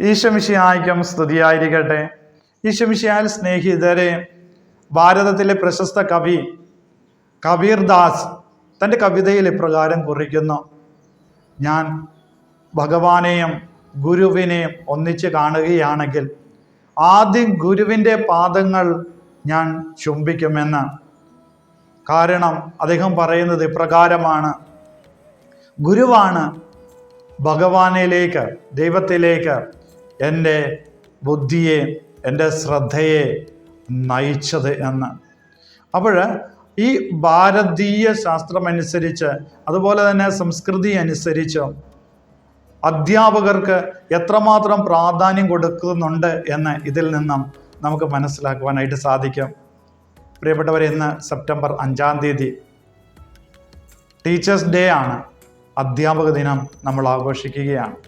ഈശമിഷിയായിക്കും സ്തുതിയായിരിക്കട്ടെ. ഈശമിഷിയാൽ സ്നേഹിതരെ ഭാരതത്തിലെ പ്രശസ്ത കവി കബീർദാസ് തന്റെ കവിതയിൽ ഇപ്രകാരം കുറിക്കുന്നു. ഞാൻ ഭഗവാനെയും ഗുരുവിനെയും ഒന്നിച്ച് കാണുകയാണെങ്കിൽ ആദ്യം ഗുരുവിന്റെ പാദങ്ങൾ ഞാൻ ചുംബിക്കുമെന്ന്. കാരണം അദ്ദേഹം പറയുന്നത് ഇപ്രകാരമാണ്. ഗുരുവാണ് ഭഗവാനിലേക്ക് ദൈവത്തിലേക്ക് എന്റെ ബുദ്ധിയെ എന്റെ ശ്രദ്ധയെ നയിച്ചത് എന്ന്. അപ്പോൾ ഈ ഭാരതീയ ശാസ്ത്രമനുസരിച്ച് അതുപോലെ തന്നെ സംസ്കൃതി അനുസരിച്ച് അധ്യാപകർക്ക് എത്രമാത്രം പ്രാധാന്യം കൊടുക്കുന്നുണ്ട് എന്ന് ഇതിൽ നിന്നും നമുക്ക് മനസ്സിലാക്കുവാനായിട്ട് സാധിക്കും. പ്രിയപ്പെട്ടവരെ ഇന്ന് സെപ്റ്റംബർ അഞ്ചാം തീയതി ടീച്ചേഴ്സ് ഡേ ആണ്. അധ്യാപക ദിനം നമ്മൾ ആഘോഷിക്കുകയാണ്.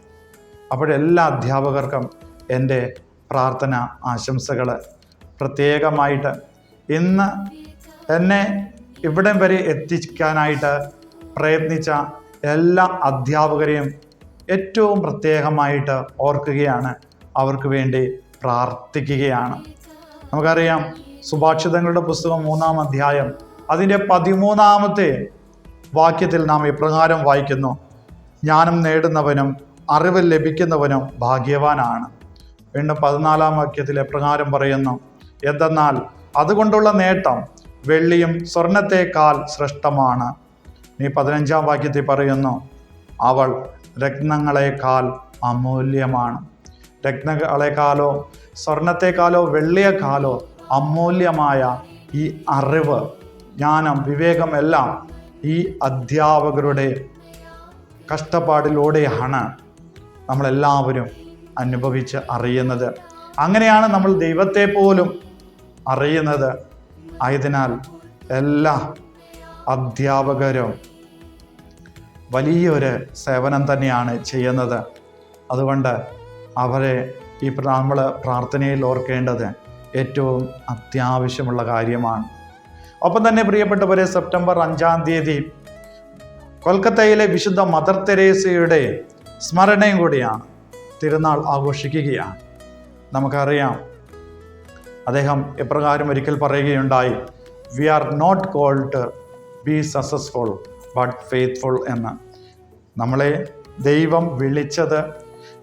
അപ്പോഴെല്ലാ അധ്യാപകർക്കും എന്റെ പ്രാർത്ഥന ആശംസകൾ പ്രത്യേകമായിട്ട് ഇന്ന് എന്നെ ഇവിടം വരെ എത്തിക്കാനായിട്ട് പ്രയത്നിച്ച എല്ലാ അധ്യാപകരെയും ഏറ്റവും പ്രത്യേകമായിട്ട് ഓർക്കുകയാണ്. അവർക്ക് വേണ്ടി പ്രാർത്ഥിക്കുകയാണ്. നമുക്കറിയാം സുഭാഷിതങ്ങളുടെ പുസ്തകം മൂന്നാം അധ്യായം അതിന്റെ പതിമൂന്നാമത്തെ വാക്യത്തിൽ നാം ഇപ്രകാരം വായിക്കുന്നു. ജ്ഞാനം നേടുന്നവനും അറിവ് ലഭിക്കുന്നവനും ഭാഗ്യവാനാണ്. വീണ്ടും പതിനാലാം വാക്യത്തിൽ എപ്രകാരം പറയുന്നു എന്തെന്നാൽ അതുകൊണ്ടുള്ള നേട്ടം വെള്ളിയും സ്വർണത്തേക്കാൾ ശ്രേഷ്ഠമാണ്. നീ പതിനഞ്ചാം വാക്യത്തിൽ പറയുന്നു അവൾ രത്നങ്ങളെക്കാൾ അമൂല്യമാണ്. രത്നങ്ങളെക്കാളോ സ്വർണത്തെക്കാളോ വെള്ളിയേക്കാളോ അമൂല്യമായ ഈ അറിവ് ജ്ഞാനം വിവേകം എല്ലാം ഈ അധ്യാപകരുടെ കഷ്ടപ്പാടിലൂടെയാണ്. നമ്മളെല്ലാവരും അനുഭവിച്ച് അറിയുന്നത്. അങ്ങനെയാണ് നമ്മൾ ദൈവത്തെ പോലും അറിയുന്നത്. ആയതിനാൽ എല്ലാ അധ്യാപകരും വലിയൊരു സേവനം തന്നെയാണ് ചെയ്യുന്നത്. അതുകൊണ്ട് അവരെ ഈ നമ്മൾ പ്രാർത്ഥനയിൽ ഓർക്കേണ്ടത് ഏറ്റവും അത്യാവശ്യമുള്ള കാര്യമാണ്. ഒപ്പം തന്നെ പ്രിയപ്പെട്ടവരെ സെപ്റ്റംബർ അഞ്ചാം തീയതി കൊൽക്കത്തയിലെ വിശുദ്ധ മദർ തെരേസയുടെ സ്മരണയും കൂടിയാണ്. തിരുനാൾ ആഘോഷിക്കുകയാണ്. നമുക്കറിയാം അദ്ദേഹം എപ്രകാരം ഒരിക്കൽ പറയുകയുണ്ടായി we are not called be successful but faithful എന്ന്. നമ്മളെ ദൈവം വിളിച്ചത്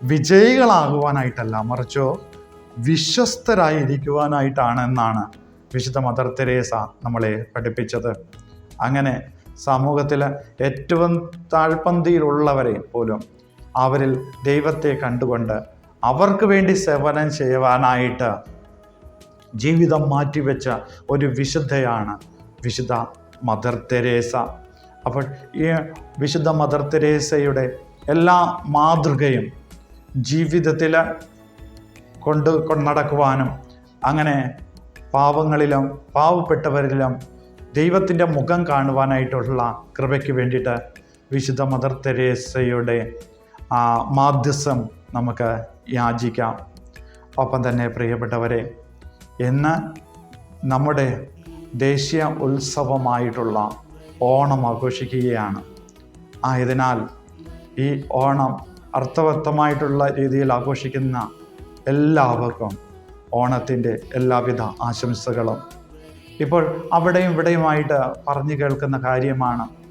വിജയികളാകുവാനായിട്ടല്ല മറിച്ചോ വിശ്വസ്തരായിരിക്കുവാനായിട്ടാണ് എന്നാണ് വിശുദ്ധ മദർ തെരേസ നമ്മളെ പഠിപ്പിച്ചത്. അങ്ങനെ സമൂഹത്തിൽ ഏറ്റവും താഴ്പന്തിയിലുള്ളവരെ പോലും അവരിൽ ദൈവത്തെ കണ്ടുകൊണ്ട് അവർക്ക് വേണ്ടി സേവനം ചെയ്യുവാനായിട്ട് ജീവിതം മാറ്റിവെച്ച ഒരു വിശുദ്ധയാണ് വിശുദ്ധ മദർ തെരേസ. അപ്പോൾ ഈ വിശുദ്ധ മദർ തെരേസയുടെ എല്ലാ മാതൃകയും ജീവിതത്തിൽ കൊണ്ട് നടക്കുവാനും അങ്ങനെ പാവങ്ങളിലും പാവപ്പെട്ടവരിലും ദൈവത്തിന്റെ മുഖം കാണുവാനായിട്ടുള്ള കൃപയ്ക്ക് വേണ്ടിയിട്ട് വിശുദ്ധ മദർ തെരേസയുടെ മാധ്യസ്ഥം നമുക്ക് യാചിക്കാം. ഒപ്പം തന്നെ പ്രിയപ്പെട്ടവരെ ഇന്ന് നമ്മുടെ ദേശീയ ഉത്സവമായിട്ടുള്ള ഓണം ആഘോഷിക്കുകയാണ്. ആയതിനാൽ ഈ ഓണം അർത്ഥവത്തമായിട്ടുള്ള രീതിയിൽ ആഘോഷിക്കുന്ന എല്ലാവർക്കും ഓണത്തിന്റെ എല്ലാവിധ ആശംസകളും. ഇപ്പോൾ അവിടെയും ഇവിടെയുമായിട്ട് പറഞ്ഞു കേൾക്കുന്ന കാര്യമാണ്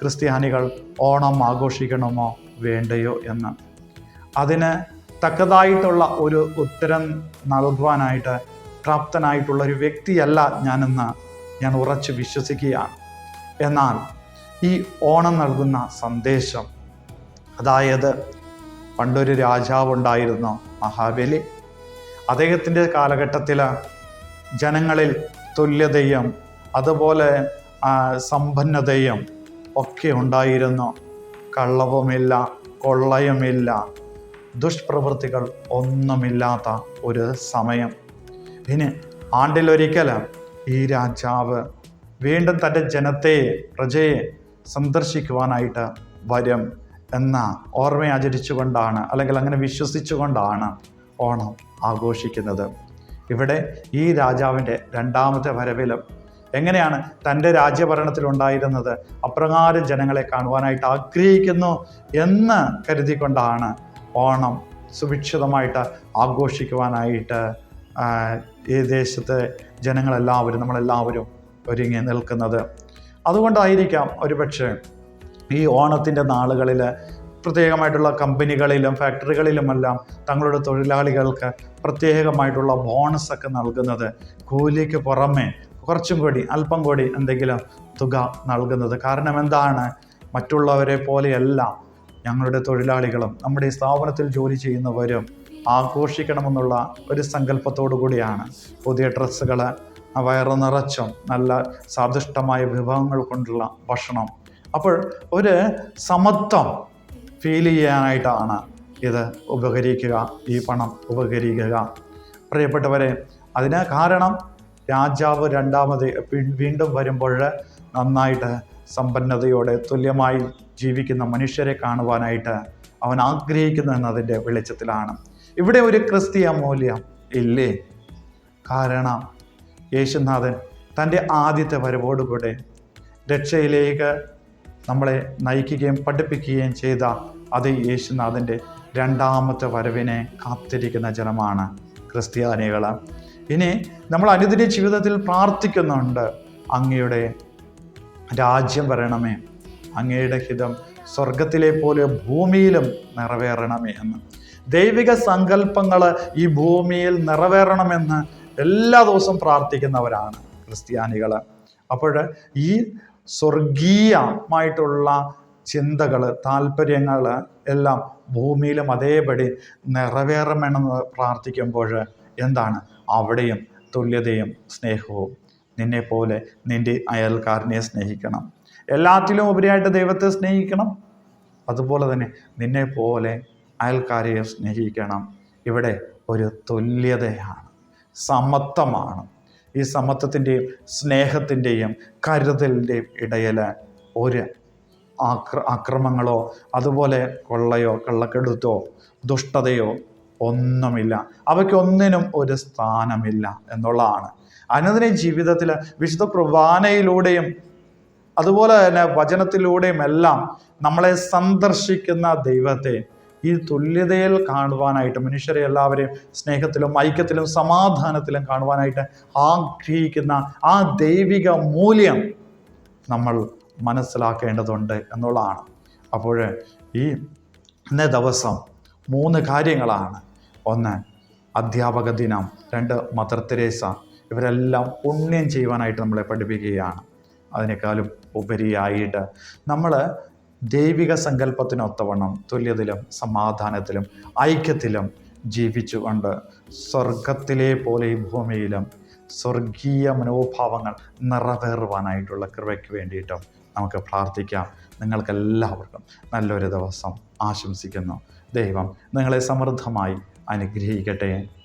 ക്രിസ്ത്യാനികൾ ഓണം ആഘോഷിക്കണമോ വേണ്ടയോ എന്ന്. അതിന് തക്കതായിട്ടുള്ള ഒരു ഉത്തരം നൽകുവാനായിട്ട് പ്രാപ്തനായിട്ടുള്ള ഒരു വ്യക്തിയല്ല ഞാനെന്ന് ഞാൻ ഉറച്ച് വിശ്വസിക്കുകയാണ്. എന്നാൽ ഈ ഓണം നൽകുന്ന സന്ദേശം അതായത് പണ്ടൊരു രാജാവുണ്ടായിരുന്നു മഹാബലി. അദ്ദേഹത്തിന്റെ കാലഘട്ടത്തിൽ ജനങ്ങളിൽ തുല്യതയും അതുപോലെ സമ്പന്നതയും ഒക്കെ ഉണ്ടായിരുന്നു കള്ളവുമില്ല കൊള്ളയുമില്ല ദുഷ്പ്രവൃത്തികൾ ഒന്നുമില്ലാത്ത ഒരു സമയം. ഇനി ആണ്ടിലൊരിക്കൽ ഈ രാജാവ് വീണ്ടും തന്റെ ജനത്തെ പ്രജയെ സന്ദർശിക്കുവാനായിട്ട് വരും എന്ന ഓർമ്മ ആചരിച്ചുകൊണ്ടാണ് അല്ലെങ്കിൽ അങ്ങനെ വിശ്വസിച്ചുകൊണ്ടാണ് ഓണം ആഘോഷിക്കുന്നത്. ഇവിടെ ഈ രാജാവിന്റെ രണ്ടാമത്തെ വരവിലും എങ്ങനെയാണ് തന്റെ രാജ്യഭരണത്തിൽ ഉണ്ടായിരുന്നത്? അപ്രകാരം ജനങ്ങളെ കാണുവാനായിട്ട് ആഗ്രഹിക്കുന്നു എന്ന് കരുതിക്കൊണ്ടാണ് ഓണം സുഭിക്ഷിതമായിട്ട് ആഘോഷിക്കുവാനായിട്ട് ഈ ദേശത്തെ ജനങ്ങളെല്ലാവരും നമ്മളെല്ലാവരും ഒരുങ്ങി നിൽക്കുന്നത്. അതുകൊണ്ടായിരിക്കാം ഒരുപക്ഷെ ഈ ഓണത്തിന്റെ നാളുകളിൽ പ്രത്യേകമായിട്ടുള്ള കമ്പനികളിലും ഫാക്ടറികളിലുമെല്ലാം തങ്ങളുടെ തൊഴിലാളികൾക്ക് പ്രത്യേകമായിട്ടുള്ള ബോണസൊക്കെ നൽകുന്നത്. കൂലിക്ക് പുറമെ കുറച്ചും കൂടി അല്പം കൂടി എന്തെങ്കിലും തുക നൽകുന്നത്. കാരണം എന്താണ്? മറ്റുള്ളവരെ പോലെയല്ല ഞങ്ങളുടെ തൊഴിലാളികളും നമ്മുടെ സ്ഥാപനത്തിൽ ജോലി ചെയ്യുന്നവരും ആഘോഷിക്കണമെന്നുള്ള ഒരു സങ്കല്പത്തോടു കൂടിയാണ് പുതിയ ഡ്രസ്സുകൾ വയറ് നിറച്ചും നല്ല സ്വാദിഷ്ടമായ വിഭവങ്ങൾ കൊണ്ടുള്ള ഭക്ഷണം. അപ്പോൾ ഒരു സമത്വം ഫീൽ ചെയ്യാനായിട്ടാണ് ഇത് ഉപകരിക്കുക ഈ പണം ഉപകരിക്കുക. പ്രിയപ്പെട്ടവരെ അതിന് കാരണം രാജാവ് രണ്ടാമത് വീണ്ടും വരുമ്പോൾ നന്നായിട്ട് സമ്പന്നതയോടെ തുല്യമായി ജീവിക്കുന്ന മനുഷ്യരെ കാണുവാനായിട്ട് അവൻ ആഗ്രഹിക്കുന്നു എന്നതിന്റെ വെളിച്ചത്തിലാണ്. ഇവിടെ ഒരു ക്രിസ്തീയ മൂല്യം ഇല്ലേ? കാരണം യേശുനാഥൻ തന്റെ ആദ്യത്തെ വരവോടുകൂടെ രക്ഷയിലേക്ക് നമ്മളെ നയിക്കുകയും പഠിപ്പിക്കുകയും ചെയ്ത അത് യേശുനാഥന്റെ രണ്ടാമത്തെ വരവിനെ കാത്തിരിക്കുന്ന ജനമാണ് ക്രിസ്ത്യാനികൾ. ഇനി നമ്മൾ അനുദിന ജീവിതത്തിൽ പ്രാർത്ഥിക്കുന്നുണ്ട്. അങ്ങയുടെ രാജ്യം വരണമേ. അങ്ങയുടെ ഹിതം സ്വർഗത്തിലെ പോലെ ഭൂമിയിലും നിറവേറണമേ എന്ന്. ദൈവിക സങ്കല്പങ്ങൾ ഈ ഭൂമിയിൽ നിറവേറണമെന്ന് എല്ലാ ദിവസവും പ്രാർത്ഥിക്കുന്നവരാണ് ക്രിസ്ത്യാനികൾ അപ്പോൾ ഈ സ്വർഗീയമായിട്ടുള്ള ചിന്തകൾ താല്പര്യങ്ങൾ എല്ലാം ഭൂമിയിലും അതേപടി നിറവേറണമെന്ന് പ്രാർത്ഥിക്കുമ്പോൾ എന്താണ് അവിടെയും തുല്യതയും സ്നേഹവും. നിന്നെ പോലെ നിന്റെ അയൽക്കാരനെ സ്നേഹിക്കണം. എല്ലാത്തിലും ഉപരിയായിട്ട് ദൈവത്തെ സ്നേഹിക്കണം. അതുപോലെ തന്നെ നിന്നെ പോലെ അയൽക്കാരെ സ്നേഹിക്കണം. ഇവിടെ ഒരു തുല്യതയാണ്. സമത്വമാണ്. ഈ സമത്വത്തിന്റെയും സ്നേഹത്തിന്റെയും കരുതലിന്റെയും ഇടയിൽ ഒരു ആക്ര അക്രമങ്ങളോ അതുപോലെ കൊള്ളയോ കള്ളക്കെടുത്തോ ദുഷ്ടതയോ ഒന്നുമില്ല. അവയ്ക്കൊന്നിനും ഒരു സ്ഥാനമില്ല എന്നുള്ളതാണ്. അനുദിന ജീവിതത്തിൽ വിശുദ്ധ കുർബാനയിലൂടെയും അതുപോലെ തന്നെ വചനത്തിലൂടെയും എല്ലാം നമ്മളെ സന്ദർശിക്കുന്ന ദൈവത്തെ ഈ തുല്യതയിൽ കാണുവാനായിട്ട് മനുഷ്യരെ എല്ലാവരെയും സ്നേഹത്തിലും ഐക്യത്തിലും സമാധാനത്തിലും കാണുവാനായിട്ട് ആഗ്രഹിക്കുന്ന ആ ദൈവിക മൂല്യം നമ്മൾ മനസ്സിലാക്കേണ്ടതുണ്ട് എന്നുള്ളതാണ്. അപ്പോൾ ഈ ഇന്നേ ദിവസം മൂന്ന് കാര്യങ്ങളാണ്. ഒന്ന് അധ്യാപക ദിനം. രണ്ട് മദർ തെരേസ. ഇവരെല്ലാം പുണ്യം ചെയ്യുവാനായിട്ട് നമ്മളെ പഠിപ്പിക്കുകയാണ്. അതിനേക്കാളും ഉപരിയായിട്ട് നമ്മൾ ദൈവിക സങ്കല്പത്തിനൊത്തവണ്ണം തുല്യതയിലും സമാധാനത്തിലും ഐക്യത്തിലും ജീവിച്ചുകൊണ്ട് സ്വർഗത്തിലെ പോലെ ഈ ഭൂമിയിലും സ്വർഗീയ മനോഭാവങ്ങൾ നിറവേറുവാനായിട്ടുള്ള കൃപയ്ക്ക് വേണ്ടിയിട്ടും നമുക്ക് പ്രാർത്ഥിക്കാം. നിങ്ങൾക്കെല്ലാവർക്കും നല്ലൊരു ദിവസം ആശംസിക്കുന്നു. ദൈവം നിങ്ങളെ സമൃദ്ധമായി അനുഗ്രഹിക്കട്ടെ.